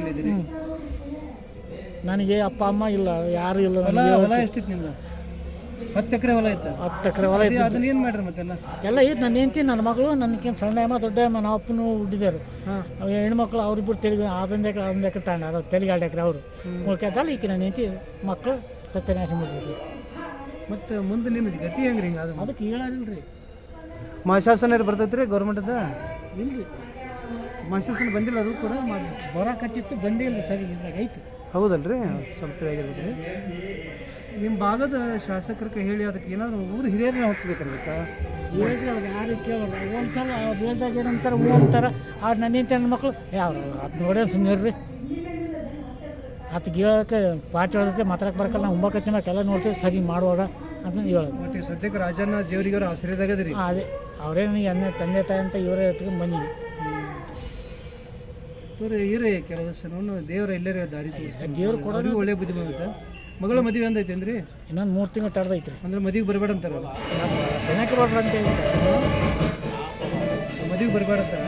ಅಂತ ನನಗೆ ಅಪ್ಪ ಅಮ್ಮ ಇಲ್ಲ ಯಾರು ಇಲ್ಲ ಹೊಲ ನನಗೆ ಹೊಲ ಎಷ್ಟಿತ್ತು ನಿಮ್ದು? ಹತ್ತು ಎಕರೆ ಹೊಲ ಇತ್ತು. ಹತ್ತು ಎಕರೆ ಹೊಲ ಐತೆ ಅದನ್ನ ಏನು ಮಾಡ್ರಿ ಮತ್ತೆ ಎಲ್ಲ? ಐತೆ ನನ್ನ ಹೆಂಡತಿ ನನ್ನ ಮಗಳು ನನಗೆ ಸಣ್ಣ ಅಮ್ಮ ದೊಡ್ಡ ಅಮ್ಮ ನಾವು ಅಪ್ಪನು ಹುಟ್ಟಿದ್ದಾರೆ ಹಾಂ. ಹೆಣ್ಮಕ್ಳು ಅವ್ರಿಬ್ಬರು ತೆಲುಗು ಅದೊಂದು ಎಕರೆ ಅದೊಂದು ಎಕರೆ ತಾಂಡ ಅದು ತೆಲುಗು ಎರಡು ಎಕರೆ ಅವರು. ಉಳ್ಕೆದಲ್ಲ ಈಕೆ ನನ್ನ ಹೆಂಡತಿ ಮಕ್ಕಳು ಸತ್ಯನಾಶ ಮಾಡಿದ್ರು ಮತ್ತು ಮುಂದೆ ನಿಮ್ಮ ಗತಿ ಹೆಂಗ್ರಿ ಹಿಂಗೆ ಅದು ಅದಕ್ಕೆ ಹೇಳೋದಿಲ್ಲ ರೀ ಮಾಶಾಸನ ಬರ್ತೈತ್ರಿ ಗೌರ್ಮೆಂಟದ? ಇಲ್ರಿ. ಮಾಶಾಸನ ಬಂದಿಲ್ಲ ಅದು ಕೂಡ ಮಾಡಿ. ಬರೋಕಚ್ಚಿತ್ತು ಬಂದೇ ಇಲ್ಲ ಸರಿ ಇದ್ರಾಗ ಐತಿ ಹೌದಲ್ರಿ? ಸ್ವಲ್ಪ ಇದಾಗಿರ್ಬೇಕ್ರಿ ನಿಮ್ಮ ಭಾಗದ ಶಾಸಕರಿಗೆ ಹೇಳಿ ಅದಕ್ಕೆ ಏನಾದರೂ ಊರು ಹಿರಿಯರನ್ನ ಹಚ್ಚಬೇಕಲ್ಲ ಅದಕ್ಕೆ ಹೇಳ್ರಿ ಅವ್ರು ಯಾರು ಕೇಳೋರು ಒಂದು ಸಲ ಅವ್ರು ಹೇಳ್ದಾಗ ಏನಂತಾರೆ ಹೂ ಅಂತಾರೆ. ಆ ನನ್ನ ಹೆಂಡತಿ ನನ್ನ ಮಕ್ಕಳು ಯಾವ ಅದು ನೋಡ್ಯಾರ ಸುಮ್ಮನೆ ರೀ ಆತ ಗೀಳಕ್ಕೆ ಪಾಠ ಹೇಳೋದಕ್ಕೆ ಮಾತಾಡಕ್ಕೆ ಬರಕಲ್ಲ ನಾವು ಒಂಬತ್ತು ಎಲ್ಲ ನೋಡ್ತೀವಿ ಸರಿ ಮಾಡುವಾಗ ಅಂತ ಹೇಳೋದು. ಬಟ್ ಸದ್ಯಕ್ಕೆ ರಾಜಣ್ಣ ಜೇವರಿಗೆ ಅವ್ರ ಆಶ್ರಯದಾಗದ್ರಿ ಅದೇ. ಅದೇ ನನಗೆ ಅನ್ನ ತಂದೆ ತಾಯಿ ಅಂತ ಇವರೇ ಎತ್ಕೊಂಡು ಬಂದೀವಿ ತೋರಿ ಇರೇ ಕೆಲವು ದಿವಸ ದೇವರ ಎಲ್ಲರೇ ದಾರಿ ತೋರಿಸ್ತಾರೆ. ದೇವ್ರು ಕೊಡೋದು ಒಳ್ಳೆ ಬುದ್ಧಿ ಬಂದೈತೆ ಮಗಳ ಮದುವೆ ಅಂದೈತೇನ್ರಿ ಇನ್ನೊಂದು ಮೂರು ತಿಂಗಳು ತಡೆದೈತ್ರಿ. ಅಂದ್ರೆ ಮದುವೆಗೆ ಬರಬೇಡ ಅಂತಾರೆ ಸೆನೆಕ್ಕೆ ಬರ್ರಿ ಅಂತ ಮದುವೆಗೆ ಬರಬೇಡ ಅಂತಾರ.